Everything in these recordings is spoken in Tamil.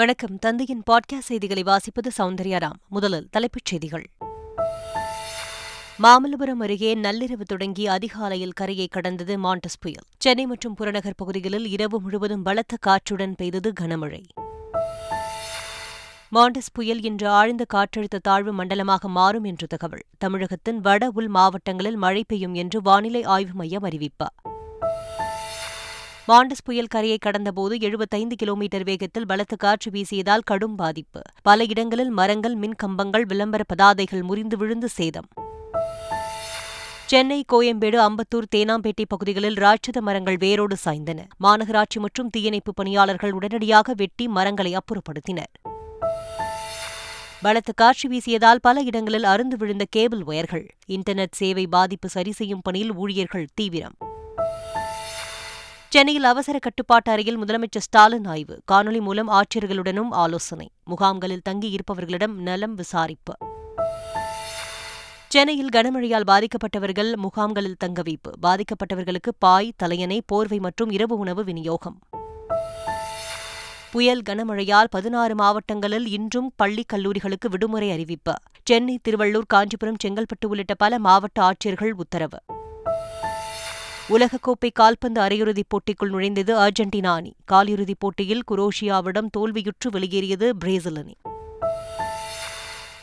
வணக்கம். தந்தையின் பாட்காஸ்ட் செய்திகளை வாசிப்பது சௌந்தர்யாராம் முதலில் தலைப்புச் செய்திகள். மாமல்லபுரம் அருகே நள்ளிரவு தொடங்கி அதிகாலையில் கரையை கடந்தது மாண்டஸ் புயல். சென்னை மற்றும் புறநகர் பகுதிகளில் இரவு முழுவதும் பலத்த காற்றுடன் பெய்தது கனமழை. மாண்டஸ் புயல் இன்று ஆழ்ந்த காற்றழுத்த தாழ்வு மண்டலமாக மாறும் என்று தகவல். தமிழகத்தின் வட உள் மாவட்டங்களில் மழை பெய்யும் என்று வானிலை ஆய்வு மையம் அறிவிப்பார் மாண்டஸ் புயல் கரையை கடந்தபோது எழுபத்தைந்து கிலோமீட்டர் வேகத்தில் பலத்த காற்று வீசியதால் கடும் பாதிப்பு. பல இடங்களில் மரங்கள் மின் கம்பங்கள் விளம்பர பதாதைகள் முறிந்து விழுந்து சேதம். சென்னை கோயம்பேடு அம்பத்தூர் தேனாம்பேட்டை பகுதிகளில் ராட்சத மரங்கள் வேரோடு சாய்ந்தன. மாநகராட்சி மற்றும் தீயணைப்பு பணியாளர்கள் உடனடியாக வெட்டி மரங்களை அப்புறப்படுத்தினர். பலத்த காற்று வீசியதால் பல இடங்களில் அருந்து விழுந்த கேபிள் ஒயர்கள். இன்டர்நெட் சேவை பாதிப்பு சரி செய்யும் பணியில் ஊழியர்கள் தீவிரம். சென்னையில் அவசர கட்டுப்பாட்டு அறையில் முதலமைச்சர் ஸ்டாலின் ஆய்வு. காணொலி மூலம் ஆட்சியர்களுடனும் ஆலோசனை. முகாம்களில் தங்கியிருப்பவர்களிடம் நலம் விசாரிப்பு. சென்னையில் கனமழையால் பாதிக்கப்பட்டவர்கள் முகாம்களில் தங்க வைப்பு. பாதிக்கப்பட்டவர்களுக்கு பாய் தலையணை போர்வை மற்றும் இரவு உணவு விநியோகம். புயல் கனமழையால் பதினாறு மாவட்டங்களில் இன்றும் பள்ளி கல்லூரிகளுக்கு விடுமுறை அறிவிப்பு. சென்னை திருவள்ளூர் காஞ்சிபுரம் செங்கல்பட்டு உள்ளிட்ட பல மாவட்ட ஆட்சியர்கள் உத்தரவு. உலகக்கோப்பை கால்பந்து அரையிறுதிப் போட்டிக்குள் நுழைந்தது அர்ஜென்டினா அணி. காலிறுதிப் போட்டியில் குரோஷியாவிடம் தோல்வியுற்று வெளியேறியது பிரேசில் அணி.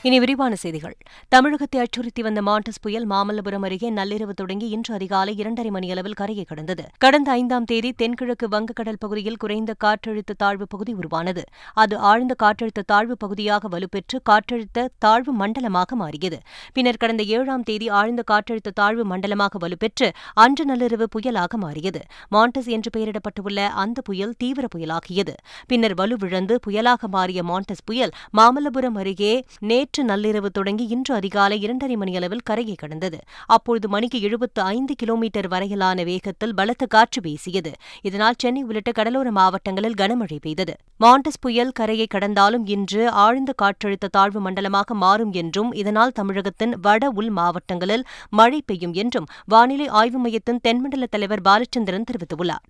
இனி விரிவான செய்திகள். தமிழகத்தை அச்சுறுத்தி வந்த மாண்டஸ் புயல் மாமல்லபுரம் அருகே நள்ளிரவு தொடங்கி இன்று அதிகாலை இரண்டரை மணியளவில் கரையை கடந்தது. கடந்த ஐந்தாம் தேதி தென்கிழக்கு வங்கக்கடல் பகுதியில் குறைந்த காற்றழுத்த தாழ்வு பகுதி உருவானது. அது ஆழ்ந்த காற்றழுத்த தாழ்வு பகுதியாக வலுப்பெற்று காற்றழுத்த தாழ்வு மண்டலமாக மாறியது. பின்னர் கடந்த ஏழாம் தேதி ஆழ்ந்த காற்றழுத்த தாழ்வு மண்டலமாக வலுப்பெற்று அன்று நள்ளிரவு புயலாக மாறியது. மாண்டஸ் என்று பெயரிடப்பட்டுள்ள அந்த புயல் தீவிர புயலாகியது. பின்னர் வலுவிழந்து புயலாக மாறிய மாண்டஸ் புயல் மாமல்லபுரம் அருகே நேற்று நேற்று நள்ளிரவு தொடங்கி இன்று அதிகாலை இரண்டரை மணியளவில் கரையை கடந்தது. அப்பொழுது மணிக்கு எழுபத்து ஐந்து கிலோமீட்டர் வரையிலான வேகத்தில் பலத்த காற்று வீசியது. இதனால் சென்னை உள்ளிட்ட கடலோர மாவட்டங்களில் கனமழை பெய்தது. மாண்டஸ் புயல் கரையை கடந்தாலும் இன்று ஆழ்ந்த காற்றழுத்த தாழ்வு மண்டலமாக மாறும் என்றும் இதனால் தமிழகத்தின் வட உள் மாவட்டங்களில் மழை பெய்யும் என்றும் வானிலை ஆய்வு மையத்தின் தென்மண்டல தலைவர் பாலச்சந்திரன் தெரிவித்துள்ளார்.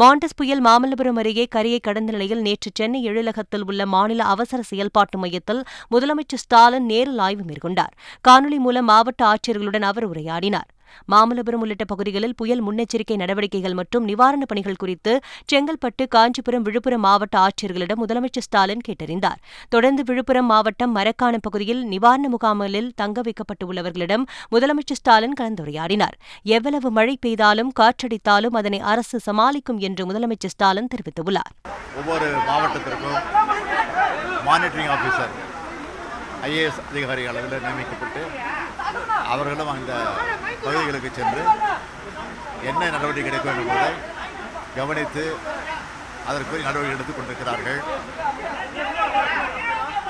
மாண்டஸ் புயல் மாமல்லபுரம் அருகே கரையை கடந்த நிலையில் நேற்று சென்னை எழிலகத்தில் உள்ள மாநில அவசர செயல்பாட்டு மையத்தில் முதலமைச்சர் ஸ்டாலின் நேரில் ஆய்வு மேற்கொண்டார். காணொலி மூலம் மாவட்ட ஆட்சியர்களுடன் அவர் உரையாடினார். மாமல்லபுரம் உள்ளிட்ட பகுதிகளில் புயல் முன்னெச்சரிக்கை நடவடிக்கைகள் மற்றும் நிவாரணப் பணிகள் குறித்து செங்கல்பட்டு காஞ்சிபுரம் விழுப்புரம் மாவட்ட ஆட்சியர்களிடம் முதலமைச்சர் ஸ்டாலின் கேட்டறிந்தார். தொடர்ந்து விழுப்புரம் மாவட்டம் மரக்காணம் பகுதியில் நிவாரண முகாம்களில் தங்க வைக்கப்பட்டுள்ளவர்களிடம் முதலமைச்சர் ஸ்டாலின் கலந்துரையாடினார். எவ்வளவு மழை பெய்தாலும் காற்றடித்தாலும் அதனை அரசு சமாளிக்கும் என்று முதலமைச்சர் ஸ்டாலின் தெரிவித்துள்ளார். ஒவ்வொரு மாவட்டத்திற்கும் மானிட்டரிங் ஆஃபீஸர் ஐஏஎஸ் அதிகாரி அளவில் நியமிக்கப்பட்டு அவர்களும் அந்த பகுதிகளுக்கு சென்று என்ன நடவடிக்கை எடுக்க வேண்டும் என்பதை கவனித்து அதற்குரிய நடவடிக்கை எடுத்துக் கொண்டிருக்கிறார்கள்.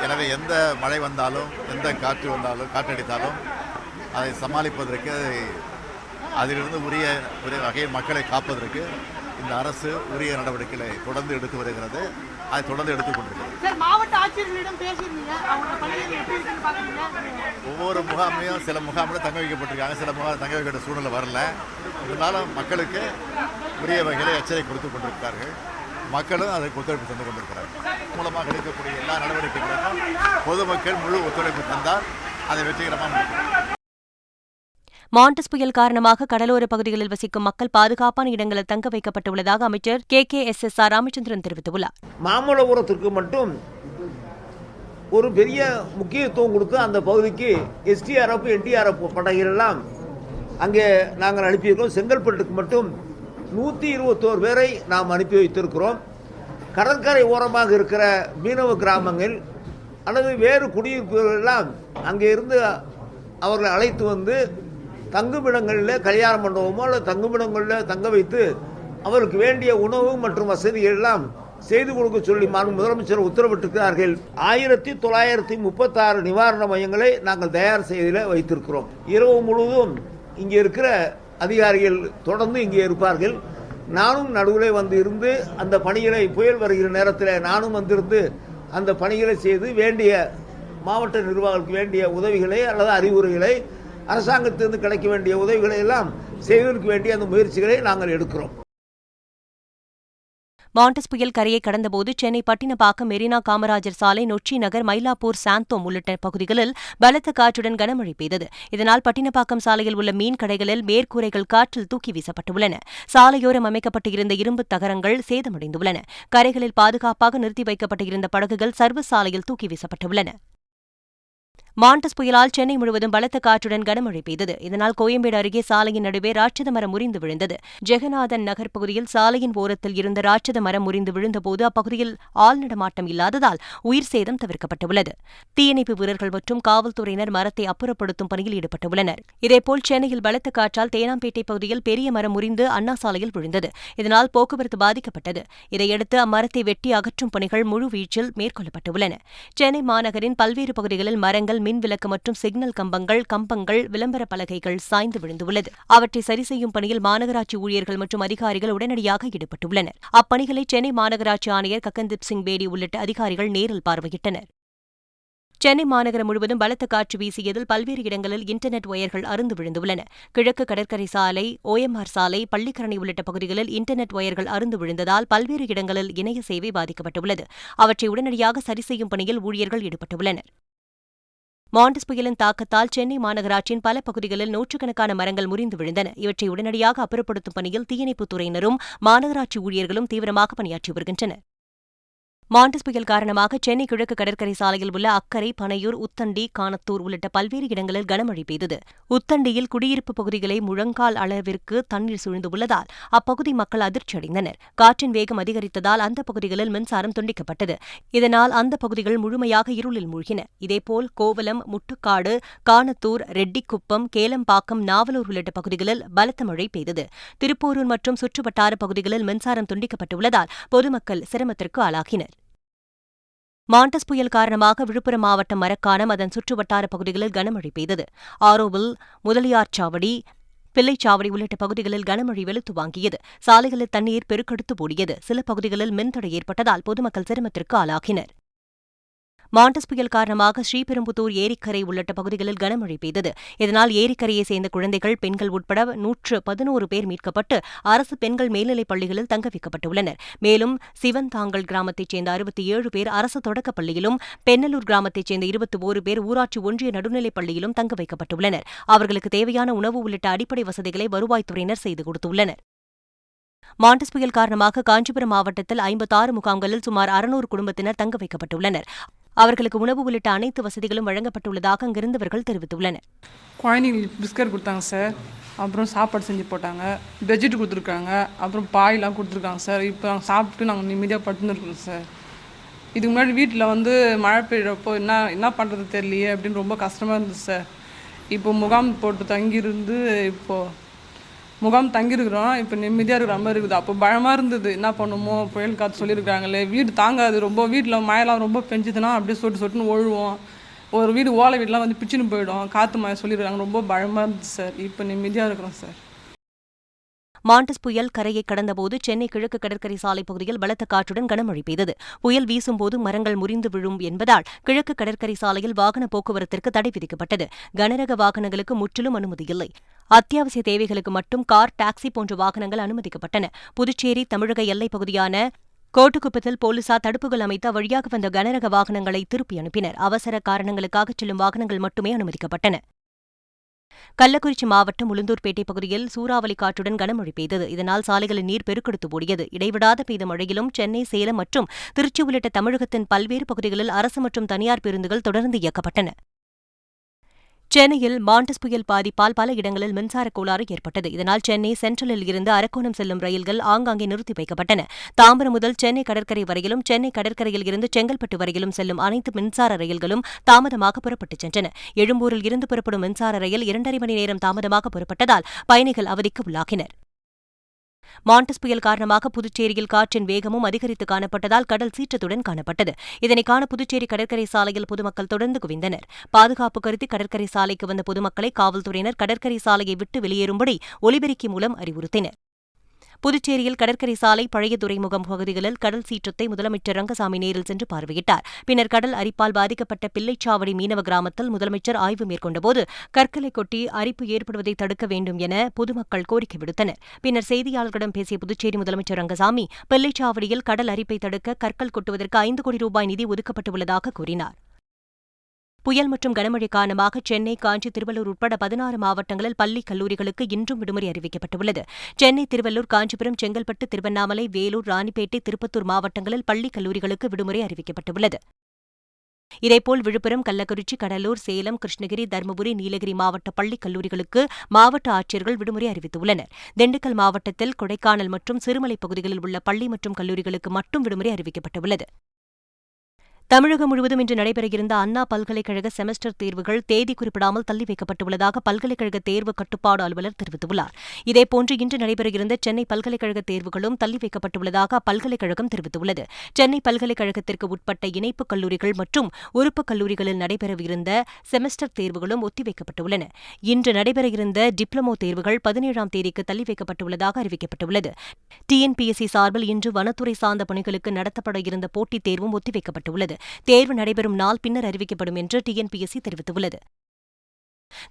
எனவே எந்த மழை வந்தாலும் எந்த காற்று வந்தாலும் காற்றடித்தாலும் அதை சமாளிப்பதற்கு அதிலிருந்து உரிய உரிய வகையில் மக்களை காப்பதற்கு இந்த அரசு உரிய நடவடிக்கைகளை தொடர்ந்து எடுத்து வருகிறது. அதை தொடர்ந்து எடுத்துக் கொண்டிருக்கிறது. சார் மாவட்ட ஆட்சியர்களிடம் பேசியிருந்தீங்க. அவங்க பணிகள் எப்படி இருக்குன்னு பார்க்குறீங்க. ஒவ்வொரு முகாமையும் சில முகாமில் தங்க வைக்கப்பட்டிருக்காங்க. சில முகாம் தங்க வைக்கிற சூழ்நிலை வரல. இருந்தாலும் மக்களுக்கு உரிய வகையில் எச்சரிக்கை கொடுத்து கொண்டிருக்கிறார்கள். மக்களும் அதற்கு ஒத்துழைப்பு தந்து கொண்டிருக்கிறார்கள். மூலமாக எடுக்கக்கூடிய எல்லா நடவடிக்கைகளுக்கும் பொதுமக்கள் முழு ஒத்துழைப்பு தந்தால் அதை வெற்றிகரமாக முடிக்கும் மாண்டஸ் புயல் காரணமாக கடலோர பகுதிகளில் வசிக்கும் மக்கள் பாதுகாப்பான இடங்களில் தங்க வைக்கப்பட்டுள்ளதாக அமைச்சர் K K S S R Ramachandran தெரிவித்துள்ளார். மாமல்லபுரத்திற்கு மட்டும் ஒரு பெரிய முக்கியத்துவம் கொடுத்து அந்த பகுதிக்கு எஸ்டிஆர்எஃப் என்டிஆர்எஃப் படைகள் எல்லாம் அங்கே நாங்கள் அனுப்பியிருக்கிறோம். செங்கல்பட்டுக்கு மட்டும் நூற்றி இருபத்தோரு பேரை நாம் அனுப்பி வைத்திருக்கிறோம். கடற்கரை ஓரமாக இருக்கிற மீனவ கிராமங்கள் அல்லது வேறு குடியிருப்புகளெல்லாம் அங்கே இருந்து அவர்களை அழைத்து வந்து தங்குமிடங்களில் கல்யாண மண்டபமோ அல்லது தங்குமிடங்களில் தங்க வைத்து அவருக்கு வேண்டிய உணவு மற்றும் வசதிகள் எல்லாம் செய்து கொடுக்க சொல்லி முதலமைச்சர் உத்தரவிட்டிருக்கிறார்கள். ஆயிரத்தி தொள்ளாயிரத்தி முப்பத்தாறு நிவாரண மையங்களை நாங்கள் தயார் செய்தில் வைத்திருக்கிறோம். இரவு முழுவதும் இங்கே இருக்கிற அதிகாரிகள் தொடர்ந்து இங்கே இருப்பார்கள். நானும் நடுவில் வந்து இருந்து அந்த பணிகளை புயல் வருகிற நேரத்தில் நானும் வந்திருந்து அந்த பணிகளை செய்து வேண்டிய மாவட்ட நிர்வாகத்துக்கு வேண்டிய உதவிகளை அல்லது அறிவுரைகளை அரசாங்கத்திலிருந்து கிடைக்க வேண்டிய உதவிகளை எல்லாம் செய்வதற்கு வேண்டிய அந்த முயற்சிகளை நாங்கள் எடுக்கிறோம். மாண்டஸ் புயல் கரையை கடந்தபோது சென்னை பட்டினப்பாக்கம் மெரினா காமராஜர் சாலை நொச்சி நகர் மயிலாப்பூர் சாந்தோம் உள்ளிட்ட பகுதிகளில் பலத்த காற்றுடன் கனமழை பெய்தது. இதனால் பட்டினப்பாக்கம் சாலையில் உள்ள மீன் கடைகளில் மேற்கூரைகள் காற்றில் தூக்கி வீசப்பட்டுள்ளன. சாலையோரம் அமைக்கப்பட்டு இருந்த இரும்பு தகரங்கள் சேதமடைந்துள்ளன. கரைகளில் பாதுகாப்பாக நிறுத்தி வைக்கப்பட்டிருந்த படகுகள் சர்வ சாலையில் தூக்கி வீசப்பட்டுள்ளன. மாண்டஸ் புயலால் சென்னை முழுவதும் பலத்த காற்றுடன் கனமழை பெய்தது. இதனால் கோயம்பேடு அருகே சாலையின் நடுவே ராட்சத மரம் முறிந்து விழுந்தது. ஜெகநாதன் நகர் பகுதியில் சாலையின் ஓரத்தில் இருந்த ராட்சத மரம் முறிந்து விழுந்தபோது அப்பகுதியில் ஆள் நடமாட்டம் இல்லாததால் உயிர் சேதம் தவிர்க்கப்பட்டுள்ளது. தீயணைப்பு வீரர்கள் மற்றும் காவல்துறையினர் மரத்தை அப்புறப்படுத்தும் பணியில் ஈடுபட்டுள்ளனர். இதேபோல் சென்னையில் பலத்த காற்றால் தேனாம்பேட்டை பகுதியில் பெரிய மரம் முறிந்து அண்ணா சாலையில் விழுந்தது. இதனால் போக்குவரத்து பாதிக்கப்பட்டது. இதையடுத்து அம்மரத்தை வெட்டி அகற்றும் பணிகள் முழுவீச்சில் மேற்கொள்ளப்பட்டுள்ளன. சென்னை மாநகரின் பல்வேறு பகுதிகளில் மரங்கள் மின் விளக்கு மற்றும் சிக்னல் கம்பங்கள் கம்பங்கள் விளம்பர பலகைகள் சாய்ந்து விழுந்துள்ளது. அவற்றை சரி செய்யும் பணியில் மாநகராட்சி ஊழியர்கள் மற்றும் அதிகாரிகள் உடனடியாக ஈடுபட்டுள்ளனர். அப்பணிகளை சென்னை மாநகராட்சி ஆணையர் ககன்தீப் சிங் பேடி உள்ளிட்ட அதிகாரிகள் நேரில் பார்வையிட்டனர். சென்னை மாநகரம் முழுவதும் பலத்த காற்று வீசியதில் பல்வேறு இடங்களில் இன்டர்நெட் ஒயர்கள் அறுந்து விழுந்துள்ளன. கிழக்கு கடற்கரை சாலை ஓஎம்ஆர் சாலை பள்ளிக்கரணை உள்ளிட்ட பகுதிகளில் இன்டர்நெட் ஒயர்கள் அறுந்து விழுந்ததால் பல்வேறு இடங்களில் இணைய சேவை பாதிக்கப்பட்டுள்ளது. அவற்றை உடனடியாக சரி செய்யும் பணியில் ஊழியர்கள் ஈடுபட்டுள்ளனர். மாண்டஸ் புயலின் தாக்கத்தால் சென்னை மாநகராட்சியின் பல பகுதிகளில் நூற்றுக்கணக்கான மரங்கள் முறிந்து விழுந்தன. இவற்றை உடனடியாக அப்புறப்படுத்தும் பணியில் தீயணைப்புத் துறையினரும் மாநகராட்சி ஊழியர்களும் தீவிரமாக பணியாற்றி வருகின்றனர். மாண்டஸ் புயல் காரணமாக சென்னை கிழக்கு கடற்கரை சாலையில் உள்ள அக்கரை பனையூர் உத்தண்டி கானத்தூர் உள்ளிட்ட பல்வேறு இடங்களில் கனமழை பெய்தது. உத்தண்டியில் குடியிருப்பு பகுதிகளை முழங்கால் அளவிற்கு தண்ணீர் சூழ்ந்துள்ளதால் அப்பகுதி மக்கள் அதிர்ச்சியடைந்தனர் காற்றின் வேகம் அதிகரித்ததால் அந்த பகுதிகளில் மின்சாரம் துண்டிக்கப்பட்டது. இதனால் அந்த பகுதிகள் முழுமையாக இருளில் மூழ்கின. இதேபோல் கோவலம் முட்டுக்காடு கானத்தூர் ரெட்டிக்குப்பம் கேலம்பாக்கம் நாவலூர் உள்ளிட்ட பகுதிகளில் பலத்த மழை பெய்தது. திருப்போரூர் மற்றும் சுற்றுவட்டார பகுதிகளில் மின்சாரம் துண்டிக்கப்பட்டுள்ளதால் பொதுமக்கள் சிரமத்திற்கு ஆளாகினர். மாண்டஸ் புயல் காரணமாக விழுப்புரம் மாவட்டம் மரக்காணம் அதன் சுற்றுவட்டார பகுதிகளில் கனமழை பெய்தது. ஆரோவில் முதலியார்சாவடி பிள்ளைச்சாவடி உள்ளிட்ட பகுதிகளில் கனமழை வெளுத்து வாங்கியது. சாலைகளில் தண்ணீர் பெருக்கெடுத்து ஓடியது. சில பகுதிகளில் மின்தடை ஏற்பட்டதால் பொதுமக்கள் சிரமத்திற்கு ஆளாகினர். மாண்டஸ் புயல் காரணமாக ஸ்ரீபெரும்புத்தூர் ஏரிக்கரை உள்ளிட்ட பகுதிகளில் கனமழை பெய்தது. இதனால் ஏரிக்கரையை சேர்ந்த குழந்தைகள் பெண்கள் உட்பட நூற்று பதினோரு பேர் மீட்கப்பட்டு அரசு பெண்கள் மேல்நிலைப் பள்ளிகளில் தங்க வைக்கப்பட்டுள்ளனர். மேலும் சிவன்தாங்கல் கிராமத்தைச் சேர்ந்த அறுபத்தி ஏழு பேர் அரசு தொடக்கப் பள்ளியிலும் பெண்ணலூர் கிராமத்தைச் சேர்ந்த இருபத்தி ஓரு பேர் ஊராட்சி ஒன்றிய நடுநிலைப் பள்ளியிலும் தங்க வைக்கப்பட்டுள்ளனர். அவர்களுக்கு தேவையான உணவு உள்ளிட்ட அடிப்படை வசதிகளை வருவாய்த்துறையினர் செய்து கொடுத்துள்ளனர். மாண்டஸ் புயல் காரணமாக காஞ்சிபுரம் மாவட்டத்தில் ஐம்பத்தாறு முகாம்களில் சுமார் அறுநூறு குடும்பத்தினர் தங்க வைக்கப்பட்டுள்ளனர். அவர்களுக்கு உணவு உள்ளிட்ட அனைத்து வசதிகளும் வழங்கப்பட்டுள்ளதாக அங்கிருந்தவர்கள் தெரிவித்துள்ளனர். குழந்தைங்களுக்கு பிஸ்கட் கொடுத்தாங்க சார். அப்புறம் சாப்பாடு செஞ்சு போட்டாங்க. பெட்ஷீட் கொடுத்துருக்காங்க. அப்புறம் பாயெலாம் கொடுத்துருக்காங்க சார். இப்போ நாங்கள் சாப்பிட்டு நாங்கள் நிம்மதியாக படுத்துருக்கோம் சார். இதுக்கு முன்னாடி வீட்டில் வந்து மழை பெய்யறப்போ என்ன என்ன பண்ணுறது தெரியலையே அப்படின்னு ரொம்ப கஷ்டமாக இருந்துச்சு சார். இப்போ முகாம் போட்டு தங்கியிருந்து இப்போது முகாம் தங்கியிருக்கிறோம். இப்போ நிம்மதியாக இருக்கிற மாதிரி இருக்குது. அப்போ பயமாக இருந்தது. என்ன பண்ணுமோ? புயல் காற்று சொல்லியிருக்காங்களே வீடு தாங்காது. ரொம்ப வீட்டில் மழைலாம் ரொம்ப பெஞ்சுதுன்னா அப்படியே சொட்டு சொட்டுன்னு ஒழுவோம். ஒரு வீடு ஓலை வீடெலாம் வந்து பிச்சுன்னு போயிடும். காற்று மழை சொல்லியிருக்காங்க ரொம்ப பயமாக இருந்துச்சு சார். இப்போ நிம்மதியாக இருக்கிறோம் சார். மாண்டஸ் புயல் கரையை கடந்தபோது சென்னை கிழக்கு கடற்கரை சாலை பகுதியில் பலத்த காற்றுடன் கனமழை பெய்தது. புயல் வீசும்போது மரங்கள் முறிந்து விழும் என்பதால் கிழக்கு கடற்கரை சாலையில் வாகன போக்குவரத்திற்கு தடை விதிக்கப்பட்டது. கனரக வாகனங்களுக்கு முற்றிலும் அனுமதி இல்லை அத்தியாவசிய தேவைகளுக்கு மட்டும் கார் டாக்ஸி போன்ற வாகனங்கள் அனுமதிக்கப்பட்டன. புதுச்சேரி தமிழக எல்லைப் பகுதியான கோட்டுக்குப்பத்தில் போலீசார் தடுப்புகள் அமைத்து வழியாக வந்த கனரக வாகனங்களை திருப்பி அனுப்பினர். அவசர காரணங்களுக்காக செல்லும் வாகனங்கள் மட்டுமே அனுமதிக்கப்பட்டன. கள்ளக்குறிச்சி மாவட்டம் உளுந்தூர்பேட்டை பகுதியில் சூறாவளி காற்றுடன் கனமழை பெய்தது. இதனால் சாலைகளில் நீர் பெருக்கெடுத்து ஓடியது. இடைவிடாத பெய்த மழையிலும் சென்னை சேலம் மற்றும் திருச்சி உள்ளிட்ட தமிழகத்தின் பல்வேறு பகுதிகளில் அரசு மற்றும் தனியார் பேருந்துகள் தொடர்ந்து இயக்கப்பட்டன. சென்னையில் மாண்டஸ் புயல் பாதிப்பால் பல இடங்களில் மின்சார கோளாறு ஏற்பட்டது. இதனால் சென்னை சென்ட்ரலில் இருந்து அரக்கோணம் செல்லும் ரயில்கள் ஆங்காங்கே நிறுத்தி வைக்கப்பட்டன. தாம்பரம் முதல் சென்னை கடற்கரை வரையிலும் சென்னை கடற்கரையில் இருந்து செங்கல்பட்டு வரையிலும் செல்லும் அனைத்து மின்சார ரயில்களும் தாமதமாக புறப்பட்டுச் சென்றன. எழும்பூரில் இருந்து புறப்படும் மின்சார ரயில் இரண்டரை மணி நேரம் தாமதமாக புறப்பட்டதால் பயணிகள் அவதிக்கு உள்ளாகினர். மாண்டஸ் புயல் காரணமாக புதுச்சேரியில் காற்றின் வேகமும் அதிகரித்து காணப்பட்டதால் கடல் சீற்றத்துடன் காணப்பட்டது. இதனை காண புதுச்சேரி கடற்கரை சாலையில் பொதுமக்கள் தொடர்ந்து குவிந்தனர். பாதுகாப்பு கருதி கடற்கரை சாலைக்கு வந்த பொதுமக்களை காவல்துறையினர் கடற்கரை சாலையை விட்டு வெளியேறும்படி ஒலிபெருக்கி மூலம் அறிவுறுத்தினர். புதுச்சேரியில் கடற்கரை சாலை பழைய துறைமுகம் பகுதிகளில் கடல் சீற்றத்தை முதலமைச்சர் ரங்கசாமி நேரில் சென்று பார்வையிட்டார். பின்னர் கடல் அரிப்பால் பாதிக்கப்பட்ட பிள்ளைச்சாவடி மீனவ கிராமத்தில் முதலமைச்சர் ஆய்வு மேற்கொண்டபோது கற்களை கொட்டி அரிப்பு ஏற்படுவதை தடுக்க வேண்டும் என பொதுமக்கள் கோரிக்கை விடுத்தனர். பின்னர் செய்தியாளர்களிடம் பேசிய புதுச்சேரி முதலமைச்சர் ரங்கசாமி பிள்ளைச்சாவடியில் கடல் அரிப்பை தடுக்க கற்கள் கொட்டுவதற்கு ஐந்து கோடி ரூபாய் நிதி ஒதுக்கப்பட்டுள்ளதாக கூறினார். புயல் மற்றும் கனமழை காரணமாக சென்னை காஞ்சி திருவள்ளூர் உட்பட பதினாறு மாவட்டங்களில் பள்ளி கல்லூரிகளுக்கு இன்றும் விடுமுறை அறிவிக்கப்பட்டுள்ளது. சென்னை திருவள்ளூர் காஞ்சிபுரம் செங்கல்பட்டு திருவண்ணாமலை வேலூர் ராணிப்பேட்டை திருப்பத்தூர் மாவட்டங்களில் பள்ளி கல்லூரிகளுக்கு விடுமுறை அறிவிக்கப்பட்டுள்ளது. இதேபோல் விழுப்புரம் கள்ளக்குறிச்சி கடலூர் சேலம் கிருஷ்ணகிரி தருமபுரி நீலகிரி மாவட்ட பள்ளிக் கல்லூரிகளுக்கு மாவட்ட ஆட்சியர்கள் விடுமுறை அறிவித்துள்ளனர். திண்டுக்கல் மாவட்டத்தில் கொடைக்கானல் மற்றும் சிறுமலை பகுதிகளில் உள்ள பள்ளி மற்றும் கல்லூரிகளுக்கு மட்டும் விடுமுறை அறிவிக்கப்பட்டுள்ளது. தமிழகம் முழுவதும் இன்று நடைபெறவிருந்த அண்ணா பல்கலைக்கழக செமஸ்டர் தேர்வுகள் தேதி குறிப்பிடாமல் தள்ளி வைக்கப்பட்டுள்ளதாக பல்கலைக்கழக தேர்வு கட்டுப்பாடு அலுவலர் தெரிவித்துள்ளார். இதேபோன்று இன்று நடைபெறவிருந்த சென்னை பல்கலைக்கழக தேர்வுகளும் தள்ளி வைக்கப்பட்டுள்ளதாக அப்பல்கலைக்கழகம் தெரிவித்துள்ளது. சென்னை பல்கலைக்கழகத்திற்கு உட்பட்ட இணைப்பு கல்லூரிகள் மற்றும் உறுப்பு கல்லூரிகளில் நடைபெறவிருந்த செமஸ்டர் தேர்வுகளும் ஒத்திவைக்கப்பட்டுள்ளன இன்று நடைபெறவிருந்த டிப்ளமோ தேர்வுகள் பதினேழாம் தேதிக்கு தள்ளி வைக்கப்பட்டுள்ளதாக அறிவிக்கப்பட்டுள்ளது. டிஎன்பிஎஸ்சி சார்பில் இன்று வனத்துறை சார்ந்த பணிகளுக்கு நடத்தப்பட இருந்த போட்டித் தேர்வும் ஒத்திவைக்கப்பட்டுள்ளது தேர்வு நடைபெறும் நாள் பின்னர் அறிவிக்கப்படும் என்று டிஎன்பிஎஸ்சி தெரிவித்துள்ளது.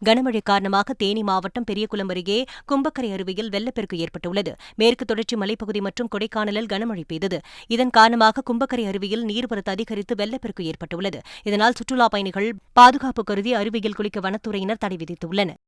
கனமழை காரணமாக தேனி மாவட்டம் பெரியகுளம் அருகே கும்பக்கரை அருவியில் வெள்ளப்பெருக்கு ஏற்பட்டுள்ளது. மேற்கு தொடர்ச்சி மலைப்பகுதி மற்றும் கொடைக்கானலில் கனமழை பெய்தது. இதன் காரணமாக கும்பக்கரை அருவியில் நீர்வரத்து அதிகரித்து வெள்ளப்பெருக்கு ஏற்பட்டுள்ளது. இதனால் சுற்றுலாப் பயணிகள் பாதுகாப்பு கருதி அருவியில் குளிக்க வனத்துறையினர் தடை விதித்துள்ளனர்.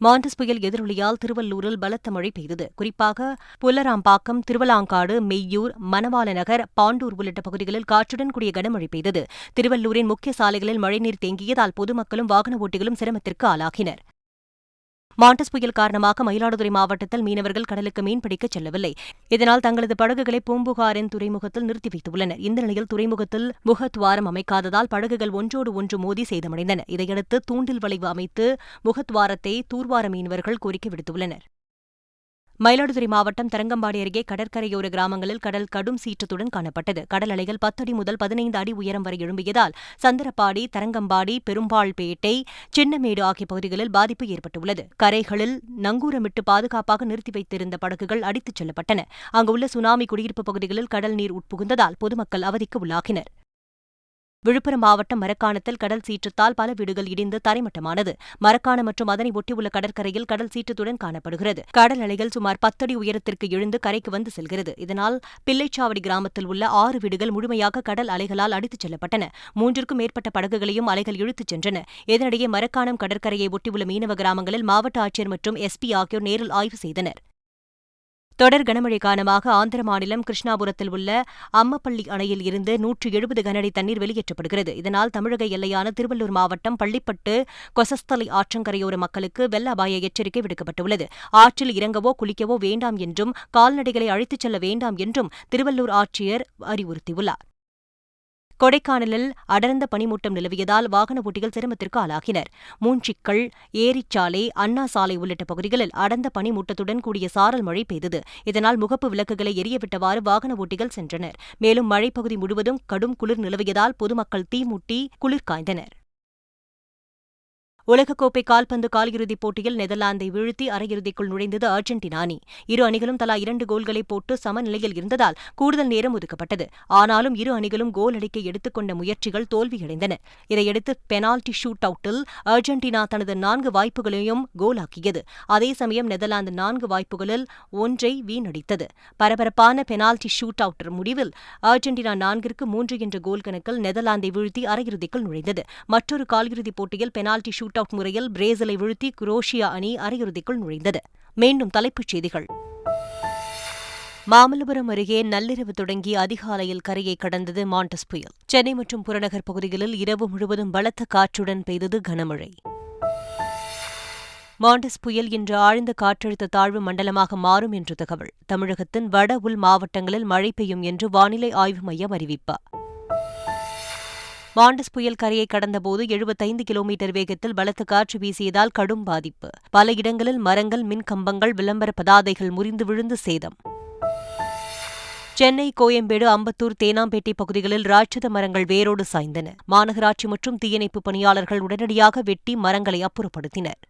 மாண்டஸ் புயல் எதிரொலியால் திருவள்ளூரில் பலத்த மழை பெய்தது. குறிப்பாக புல்லராம்பாக்கம் திருவலாங்காடு மெய்யூர் மணவாள நகர் பாண்டூர் உள்ளிட்ட பகுதிகளில் காற்றுடன் கூடிய கனமழை பெய்தது. திருவள்ளூரின் முக்கிய சாலைகளில் மழைநீர் தேங்கியதால் பொதுமக்களும் வாகன ஓட்டிகளும் சிரமத்திற்கு ஆளாகினர். மாண்டஸ் புயல் காரணமாக மயிலாடுதுறை மாவட்டத்தில் மீனவர்கள் கடலுக்கு மீன்பிடிக்கச் செல்லவில்லை. இதனால் தங்களது படகுகளை பூம்புகாரின் துறைமுகத்தில் நிறுத்தி வைத்துள்ளனர். இந்த நிலையில் துறைமுகத்தில் முகத்வாரம் அமைக்காததால் படகுகள் ஒன்றோடு ஒன்று மோதி சேதமடைந்தன. இதையடுத்து தூண்டில் வளைவு அமைத்து முகத்வாரத்தை தூர்வார மீனவர்கள் கோரிக்கை விடுத்துள்ளனர். மயிலாடுதுறை மாவட்டம் தரங்கம்பாடி அருகே கடற்கரையோர கிராமங்களில் கடல் கடும் சீற்றத்துடன் காணப்பட்டது. கடல் அலைகள் பத்தடி முதல் பதினைந்து அடி உயரம் வரை எழும்பியதால் சந்தரப்பாடி தரங்கம்பாடி பெரும்பாள்பேட்டை சின்னமேடு ஆகிய பகுதிகளில் பாதிப்பு ஏற்பட்டுள்ளது. கரைகளில் நங்கூரமிட்டு பாதுகாப்பாக நிறுத்தி வைத்திருந்த படகுகள் அடித்துச் செல்லப்பட்டன. அங்குள்ள சுனாமி குடியிருப்பு பகுதிகளில் கடல் நீர் உட்புகுந்ததால் பொதுமக்கள் அவதிக்கு உள்ளாகினர். விழுப்புரம் மாவட்டம் மரக்காணத்தில் கடல் சீற்றத்தால் பல வீடுகள் இடிந்து தரைமட்டமானது. மரக்காணம் மற்றும் அதனை ஒட்டியுள்ள கடற்கரையில் கடல் சீற்றத்துடன் காணப்படுகிறது. கடல் அலைகள் சுமார் பத்தடி உயரத்திற்கு எழுந்து கரைக்கு வந்து செல்கிறது. இதனால் பிள்ளைச்சாவடி கிராமத்தில் உள்ள ஆறு வீடுகள் முழுமையாக கடல் அலைகளால் அடித்துச் செல்லப்பட்டன. மூன்றிற்கும் மேற்பட்ட படகுகளையும் அலைகள் இழுத்துச் சென்றன. இதனிடையே மரக்காணம் கடற்கரையை ஒட்டியுள்ள மீனவ கிராமங்களில் மாவட்ட ஆட்சியர் மற்றும் எஸ்பி ஆகியோர் நேரில் ஆய்வு செய்தனர். தொடர் கனமழை காரணமாக ஆந்திர மாநிலம் கிருஷ்ணாபுரத்தில் உள்ள அம்மப்பள்ளி அணையில் இருந்து நூற்று எழுபது கனஅடி தண்ணீர் வெளியேற்றப்படுகிறது. இதனால் தமிழக எல்லையான திருவள்ளூர் மாவட்டம் பள்ளிப்பட்டு கொசஸ்தலை ஆற்றங்கரையோர மக்களுக்கு வெள்ள அபாய எச்சரிக்கை விடுக்கப்பட்டுள்ளது. ஆற்றில் இறங்கவோ குளிக்கவோ வேண்டாம் என்றும் கால்நடைகளை அழைத்துச் செல்ல வேண்டாம் என்றும் திருவள்ளூர் ஆட்சியர் அறிவுறுத்தியுள்ளார். கொடைக்கானலில் அடர்ந்த பனிமூட்டம் நிலவியதால் வாகன ஓட்டிகள் சிரமத்திற்கு ஆளாகினர். மூஞ்சிக்கல் ஏரிச்சாலை அண்ணா சாலை உள்ளிட்ட பகுதிகளில் அடர்ந்த பனிமூட்டத்துடன் கூடிய சாரல் மழை பெய்தது. இதனால் முகப்பு விளக்குகளை எரியவிட்டவாறு வாகன ஓட்டிகள் சென்றனர். மேலும் மழைப்பகுதி முழுவதும் கடும் குளிர் நிலவியதால் பொதுமக்கள் தீமூட்டி குளிர் காய்ந்தனர். உலகக்கோப்பை கால்பந்து காலிறுதிப் போட்டியில் நெதர்லாந்தை வீழ்த்தி அரையிறுதிக்குள் நுழைந்தது அர்ஜென்டினா அணி. இரு அணிகளும் தலா இரண்டு கோல்களை போட்டு சமநிலையில் இருந்ததால் கூடுதல் நேரம் ஒதுக்கப்பட்டது. ஆனாலும் இரு அணிகளும் கோல் அடிக்க எடுத்துக்கொண்ட முயற்சிகள் தோல்வியடைந்தன. இதையடுத்து பெனால்டி ஷூட் அவுட்டில் அர்ஜென்டினா தனது நான்கு வாய்ப்புகளையும் கோலாக்கியது. அதே சமயம் நெதர்லாந்து நான்கு வாய்ப்புகளில் ஒன்றை வீணடித்தது. பரபரப்பான பெனால்டி ஷூட் அவுட் முடிவில் அர்ஜென்டினா நான்கிற்கு மூன்று என்ற கோல் கணக்கில் நெதர்லாந்தை வீழ்த்தி அரையிறுதிக்குள் நுழைந்தது. மற்றொரு காலிறுதிப் போட்டியில் பெனால்டி ஷூட் ஷூட் அவுட் முறையில் பிரேசிலை வீழ்த்தி குரோஷியா அணி அரையிறுதிக்குள் நுழைந்தது. மீண்டும் தலைப்புச் செய்திகள். மாமல்லபுரம் அருகே நள்ளிரவு தொடங்கி அதிகாலையில் கரையை கடந்தது மாண்டஸ் புயல். சென்னை மற்றும் புறநகர் பகுதிகளில் இரவு முழுவதும் பலத்த காற்றுடன் பெய்தது கனமழை. மாண்டஸ் புயல் இன்று ஆழ்ந்த காற்றழுத்த தாழ்வு மண்டலமாக மாறும் என்று தகவல். தமிழகத்தின் வட உள் மாவட்டங்களில் மழை பெய்யும் என்று வானிலை ஆய்வு மையம் அறிவிப்பார் மாண்டஸ் புயல் கரையை கடந்தபோது எழுபத்தைந்து கிலோமீட்டர் வேகத்தில் பலத்த காற்று வீசியதால் கடும் பாதிப்பு. பல இடங்களில் மரங்கள் மின் கம்பங்கள் விளம்பர பதாதைகள் முறிந்து விழுந்து சேதம். சென்னை கோயம்பேடு அம்பத்தூர் தேனாம்பேட்டை பகுதிகளில் ராட்சத மரங்கள் வேரோடு சாய்ந்தன. மாநகராட்சி மற்றும் தீயணைப்பு பணியாளர்கள் உடனடியாக வெட்டி மரங்களை அப்புறப்படுத்தினர்.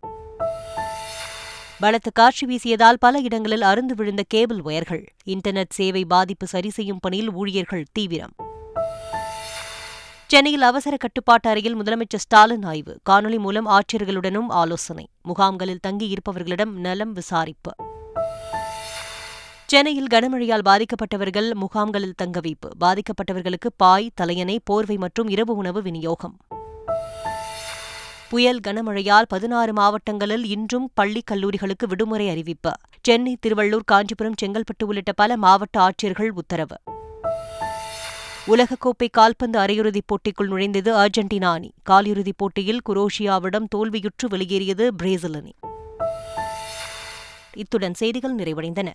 பலத்த காற்று வீசியதால் பல இடங்களில் அருந்து விழுந்த கேபிள் ஒயர்கள். இன்டர்நெட் சேவை பாதிப்பு சரி செய்யும் பணியில் ஊழியர்கள் தீவிரம். சென்னையில் அவசர கட்டுப்பாட்டு அறையில் முதலமைச்சர் ஸ்டாலின் ஆய்வு. காணொலி மூலம் ஆட்சியர்களுடனும் ஆலோசனை. முகாம்களில் தங்கியிருப்பவர்களிடம் நலம் விசாரிப்பு. சென்னையில் கனமழையால் பாதிக்கப்பட்டவர்கள் முகாம்களில் தங்க வைப்பு. பாதிக்கப்பட்டவர்களுக்கு பாய் தலையணை போர்வை மற்றும் இரவு உணவு விநியோகம். புயல் கனமழையால் பதினாறு மாவட்டங்களில் இன்றும் பள்ளி கல்லூரிகளுக்கு விடுமுறை அறிவிப்பு. சென்னை திருவள்ளூர் காஞ்சிபுரம் செங்கல்பட்டு உள்ளிட்ட பல மாவட்ட ஆட்சியர்கள் உத்தரவு. உலகக்கோப்பை கால்பந்து அரையிறுதிப் போட்டிக்குள் நுழைந்தது அர்ஜென்டினா அணி. காலிறுதிப் போட்டியில் குரோஷியாவிடம் தோல்வியுற்று வெளியேறியது பிரேசில் அணி. இத்துடன் செய்திகள் நிறைவடைந்தன.